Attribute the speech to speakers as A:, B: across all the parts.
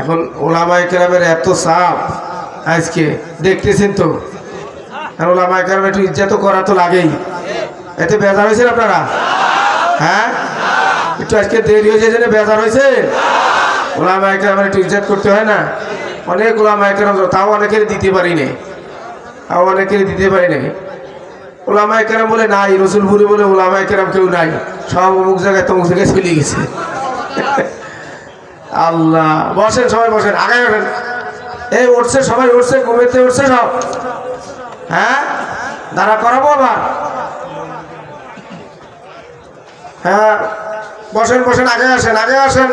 A: এখন ওলামাই কেরামের এত চাপ আজকে, দেখতেছেন তো? আর ওলামাই কেরাম একটু ইজ্জত করা তো লাগেই। এতে বেজার হয়েছেন আপনারা? হ্যাঁ? একটু আজকে দেরি হয়েছে জন্য বেজার হয়েছে? ওলামাই কেরামের একটু ইজ্জাত করতে হয় না? অনেক ওলামাই কেরাম তাও অনেকের দিতে পারি নাই। তাও অনেকের দিতে পারি ওলামাই কেরাম বলে নাই, রসুলপুরি বলে ওলামাই কেরাম কেউ নাই। সব অমুক জায়গায় তমুক জায়গায় চলে গেছে। আল্লাহ, বসেন, সবাই বসেন আগে ওঠেন এই উঠছে, সবাই উঠছে, ঘুমেতে উঠছে সব। হ্যাঁ? দাঁড়া, করাবো আবার? হ্যাঁ বসেন বসেন, আগে আসেন আগে আসেন।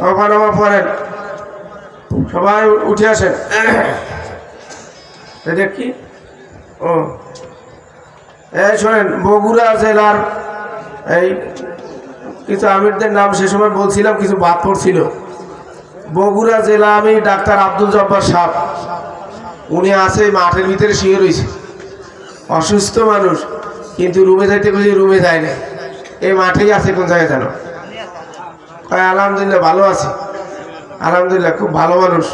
A: আমার পড়েন। সবাই উঠে আসেন। কি? ও। এই শোনেন, বগুড়া জেলার এই, কিছু আমিরদের নাম সে সময় বলছিলাম, কিছু বাদ পড়ছিল। বগুড়া জেলা আমি ডাক্তার আব্দুল জব্বার সাহ উনি আছে মাঠের ভিতরে শুয়ে রয়েছে। অসুস্থ মানুষ, কিন্তু রুমে যাইতে খুঁজে রুমে যায় না এই মাঠেই আছে কোন জায়গায় জানো? আলহামদুলিল্লাহ ভালো আছে। আলহামদুলিল্লাহ, খুব ভালো মানুষ।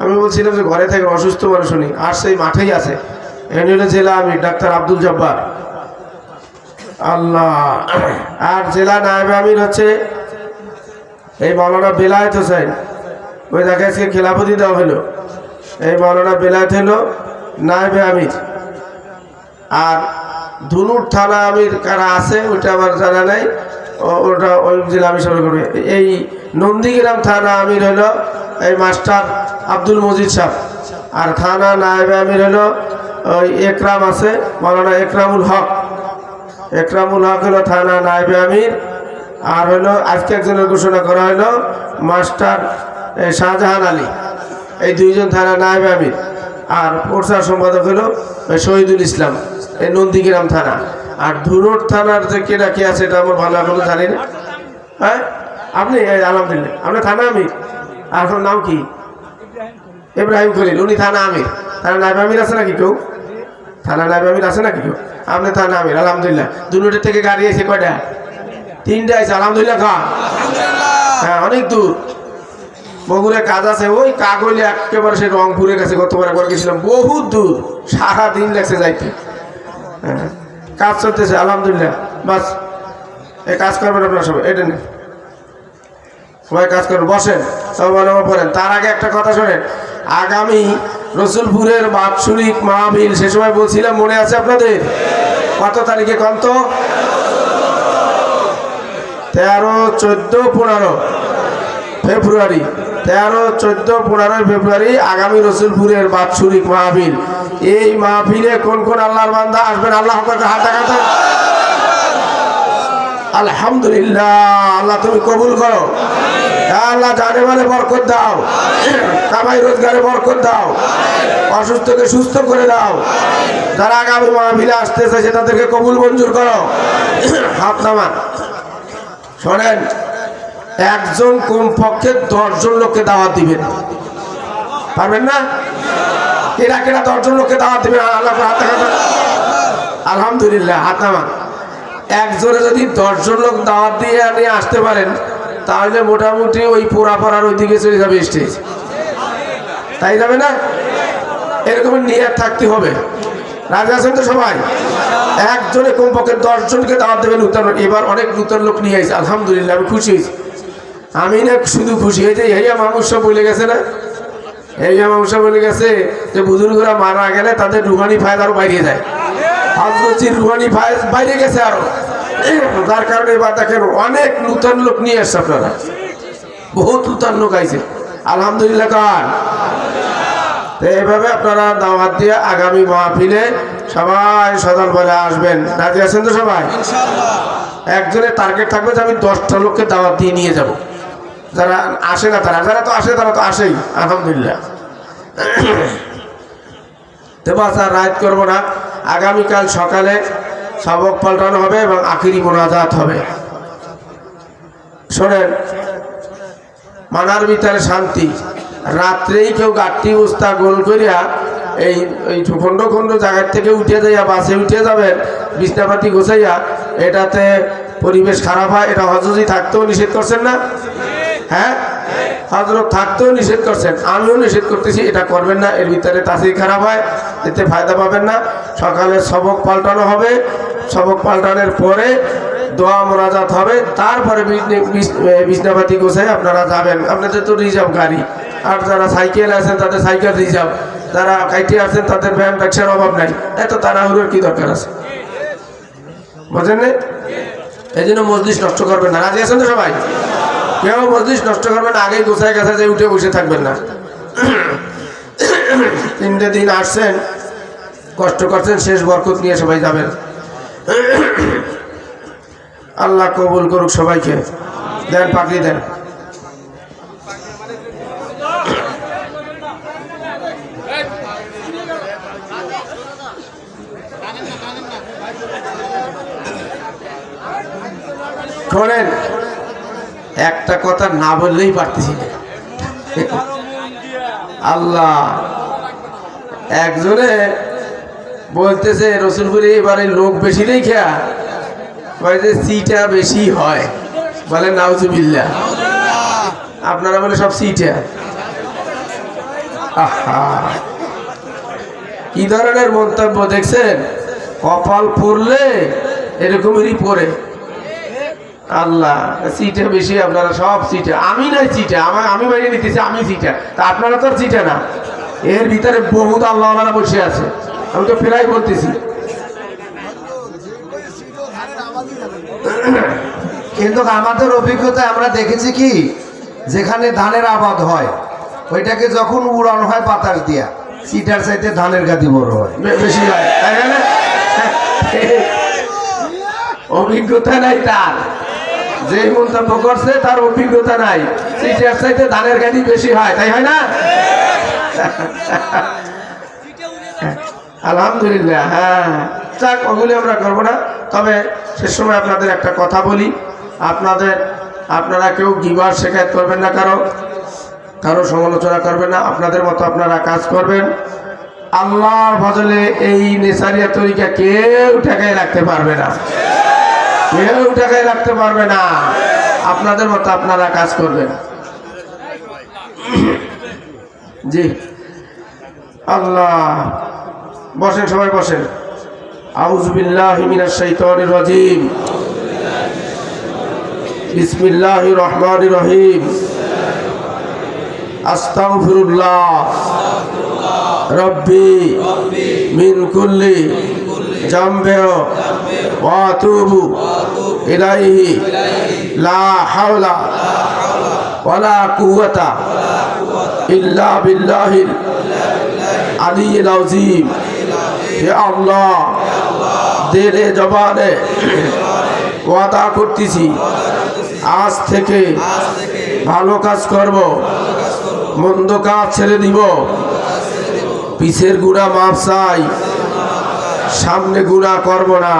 A: আমি বলছিলাম যে ঘরে থেকে অসুস্থ মানুষ উনি, আর সেই মাঠেই আছে। এনে জেলা আমি, ডাক্তার আব্দুল জব্বার। আল্লাহ। আর জেলা নায়েব আমির হচ্ছে এই মৌলানা বেলায়েত হোসেন। ওই যাকে আজকে খেলাপতি দেওয়া হলো। এই মৌলানা বেলায়েত হলো নায়েবে আমির। আর ধুনুর থানা আমির কারা আছে, ওইটা আমার জানা নাই। ওটা ওই জেলা আমি সবাই করবে। এই নন্দীগ্রাম থানা আমির হলো এই মাস্টার আব্দুল মজিদ সাহ আর থানা নায়েবে আমির হলো ওই একরাম আছে, মৌলানা একরামুল হক। একরামুল হক হলো থানা নায়েবে আমির। আর হলো আজকে একজনের ঘোষণা করা হলো মাস্টার শাহজাহান আলী। এই দুইজন থানা নায়েবে আমির। আর প্রচার সম্পাদক হলো শহীদুল ইসলাম এই নন্দীগ্রাম থানা। আর ধুরুট থানার যে কেনা কে আছে এটা আমার ভালো এখনও জানি না। হ্যাঁ? আপনি আলহামদুলিল্লাহ। আপনার থানা আমির? আর আপনার নাম কি? ইব্রাহিম খলিল। উনি থানা আমির। থানা নায়েবে আমির আছে নাকি কেউ? থানা নায়েবে আমির আছে নাকি কেউ? আপনি থানা আমির আলহামদুলিল্লাহ। দুনুটের থেকে গাড়ি এসে কয়টা? তিনটা আছে আলহামদুলিল্লাহ খা। হ্যাঁ অনেক দূর। বগুড়ে কাজ আছে ওই কাগলে একেবারে সে রংপুরের কাছে গতবার একবার গেছিলাম বহুত দূর। সারা দিন লাগছে যাইতে। হ্যাঁ কাজ চলতেছে আলহামদুলিল্লাহ। বাস এই কাজ করবেন আপনার সবাই এটা নেই সবাই কাজ করুন বসেন সবাই ভালো পড়েন। তার আগে একটা কথা শোনেন আগামী রসুলপুরের বাৎসরিক মাহবিল সে সময় বলছিলাম মনে আছে আপনাদের? কত তারিখে কন্ত? তেরো, চোদ্দ, পনেরো। ফেব্রুয়ারি। তেরো, চোদ্দ, পনেরো ফেব্রুয়ারি আগামী রসুলপুরের বাৎসরিক মাহফিল। এই মাহফিলে কোন কোন আল্লাহর বান্দা আসবেন? আল্লাহ আপনাকে হাত দেখাতে। আলহামদুলিল্লাহ। আল্লাহ তুমি কবুল করো। আল্লাহ জানে মানে বরকত দাও। কামাই রোজগারে বরকত দাও। অসুস্থকে সুস্থ করে দাও। যারা আগামী মাহফিলে আসতে চাইছে তাদেরকে কবুল মঞ্জুর করো। হাত নামা শোনেন, একজন কমপক্ষে দশজন লোককে দাওয়াত দিবেন। পারবেন না? এরা কেনা দশজন লোককে দাওয়াত দিবেন। হাত আলহামদুলিল্লাহ, হাত নামা একজনে যদি দশজন লোক দাওয়াত দিয়ে আপনি আসতে পারেন, তাহলে মোটামুটি ওই পোড়া পাড়ার ওইদিকে চলে যাবে স্টেজ তাই যাবে না? এরকম নিয়ে থাকতে হবে। রাজি আছেন তো সবাই? একজনে কমপক্ষে দশজনকে দাওয়াত দেবেন নূতন এবার অনেক নূতন লোক নিয়ে আসছে আলহামদুলিল্লাহ, আমি খুশি হয়েছি। আমি না শুধু খুশি হয়েছি হেয়া মামুসা বলে গেছে না? হেয়া মামুসা বলে গেছে যে বুজুর্গরা মারা গেলে তাদের রুহানি ফায়দা আরও বাইরে যায়। হজরতির রুহানি ফায়দ বাইরে গেছে আরও। যার কারণে এবার দেখেন অনেক নূতন লোক নিয়ে আসছে আপনারা। বহুত নূতন লোক আইছে। আলহামদুলিল্লাহ, কার? এইভাবে আপনারা দাওয়াত দিয়ে আগামী মাহফিলে সবাই সদল বলে আসবেন। রাজি আছেন তো সবাই? একজনের টার্গেট থাকবে যে আমি দশটা লোককে দাওয়াত দিয়ে নিয়ে যাব। যারা আসে না তারা যারা তো আসে তারা তো আসেই আলহামদুলিল্লাহ। তো বাস আর রাত করব না। আগামীকাল সকালে সবক পাল্টানো হবে এবং আখিরি মোনাজাত হবে। শোনেন মানার ভিতরে শান্তি। রাত্রেই কেউ গাঠটি উস্তা গোল করিয়া এই এই খন্ড খন্ড জায়গার থেকে উঠে যাইয়া বাসে উঠে যাবেন বিছনাপাতি গোছাইয়া, এটাতে পরিবেশ খারাপ হয়, এটা হজরতই থাকতেও নিষেধ করছেন না? হ্যাঁ? হজরত থাকতেও নিষেধ করছেন, আমিও নিষেধ করতেছি, এটা করবেন না, এর ভিতরে তাসির খারাপ হয়, এতে ফায়দা পাবেন না। সকালে সবক পাল্টানো হবে, সবক পাল্টানোর পরে দোয়া মোনাজাত হবে, তারপরে বিছনাপাতি গোছায় আপনারা যাবেন। আপনাদের তো রিজার্ভ গাড়ি। আর যারা সাইকেল আছেন, তাদের সাইকেল রিজার্ভ যারা কাইটে আছেন, তাদের ব্যায়াম ট্যাক্সির অভাব নাই। এত তাড়াহুড়োর কি দরকার আছে? বোঝেন? এই জন্য মজলিস নষ্ট করবেন না। রাজি আছেন তো সবাই? কেউ মসজিদ নষ্ট করবেন আগেই গোছায় গেছে যে উঠে বসে থাকবেন না। তিনটে দিন আসছেন, কষ্ট করছেন, শেষ বরকত নিয়ে সবাই যাবেন। আল্লাহ কবুল করুক সবাইকে। দেন পাকড়ি দেন। শোনেন, একটা কথা না বললেই পারতেছি আল্লাহ একজনে বলতেছে, রসুলপুরে এবারে লোক বেশি নেই খেয়া যে, সিটা বেশি হয়। বলে নাউজুবিল্লা আপনারা বলে সব সিটা। আহা! কি ধরনের মন্তব্য দেখছেন? কপাল পড়লে এরকমেরই পড়ে। আল্লাহ সিটে বেশি আপনারা সব সিটে। আমি নাই সিটে আমার আমি বাইরে নিতেছি আমি সিটে। তা আপনারা তো আর সিটে না। এর ভিতরে বহুত আল্লাহ বসে আছে। আমি তো প্রায় বলতেছি।
B: কিন্তু আমাদের অভিজ্ঞতায় আমরা দেখেছি কি? যেখানে ধানের আবাদ হয় ওইটাকে যখন উড়ানো হয় বাতাস দিয়া সিটার চাইতে ধানের গাদি বড় হয়।
A: বেশি হয়। তাই না? অভিজ্ঞতা নাই তার। যে মন্তব্য করছে, তার অভিজ্ঞতা নাই। সিটের চাইতে ধানের গাড়ি বেশি হয়, তাই হয় না? আলহামদুলিল্লাহ হ্যাঁ। যাক, ওগুলি আমরা করব না। তবে সে সময় আপনাদের একটা কথা বলি। আপনাদের, আপনারা কেউ গিবার শেখায়ত করবেন না কারও কারও সমালোচনা করবেন না। আপনাদের মতো আপনারা কাজ করবেন। আল্লাহর ফজলে এই নেশারিয়া তরিকা কেউ ঠেকায় রাখতে পারবে না। কেউ ঠেকায় রাখতে পারবে না। আপনাদের মতো আপনারা কাজ করবেন। জি। আল্লাহ। বসেন, সবাই বসেন। আউজবিল্লাহ মিনাশ শাইতানির রাজিম। বিসমিল্লাহির রহমানির রহিম। আস্তাগফিরুল্লাহ। রব্বি মিন কুল্লি জামবে ওয়া ইলাইহি, লা হাওলা ওয়ালা কুওয়াতা ইল্লা বিল্লাহিল আলিয়্যিল আযীম। হে আল্লাহ দিলে জবানে ওয়াদা করতেছি। আজ থেকে ভালো কাজ করব, মন্দ কাজ ছেড়ে দিব। পিছের গুণা মাপ চাই, সামনে গুণা করব না।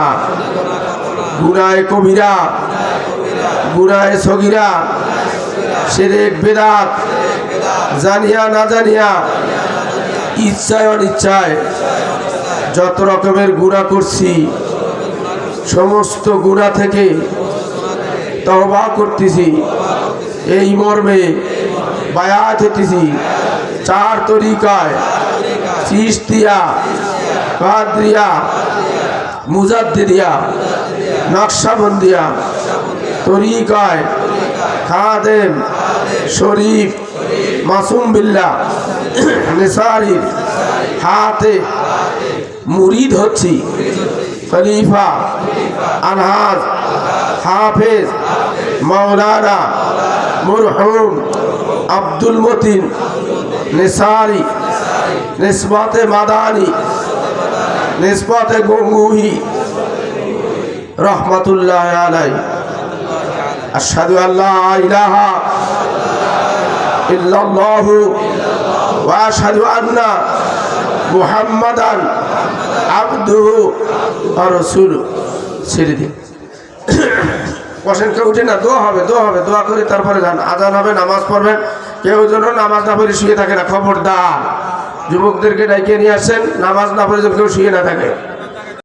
A: গুনায় কবিরা গুনায় সগিরা সেরেক বেদাত, জানিয়া না জানিয়া, ইচ্ছায় অনিচ্ছায়, যত রকমের গুণা করছি, সমস্ত গুণা থেকে তহবা করতেছি, এই মর্মে বায়াত হইতেছি। চার তরিকায় চিস্তিয়া কাদরিয়া, মুজাদ্দিদিয়া। নকশাবন্দিয়া, তরিকায়, খাদেম, শরীফ, মাসুম বিল্লা নিসারির হাতে, মুরিদ হচ্ছি, খলিফা আনহাজ হাফেজ মৌলানা মুরহুম, আব্দুল মতিন, নিসারি, নিসবতে মাদানি, নিসবতে গঙ্গুহি রহমতুল্লাহ আলাই আল্লাহ উঠে না, দোয়া হবে দোয়া হবে, দোয়া করে তারপরে যান। আজান হবে, নামাজ পড়বেন। কেউ যেন নামাজ না পড়ে শুয়ে থাকে না, খবরদার। যুবকদেরকে ডাইকে নিয়ে আসছেন নামাজ না পড়ে যেন কেউ শুয়ে না থাকে।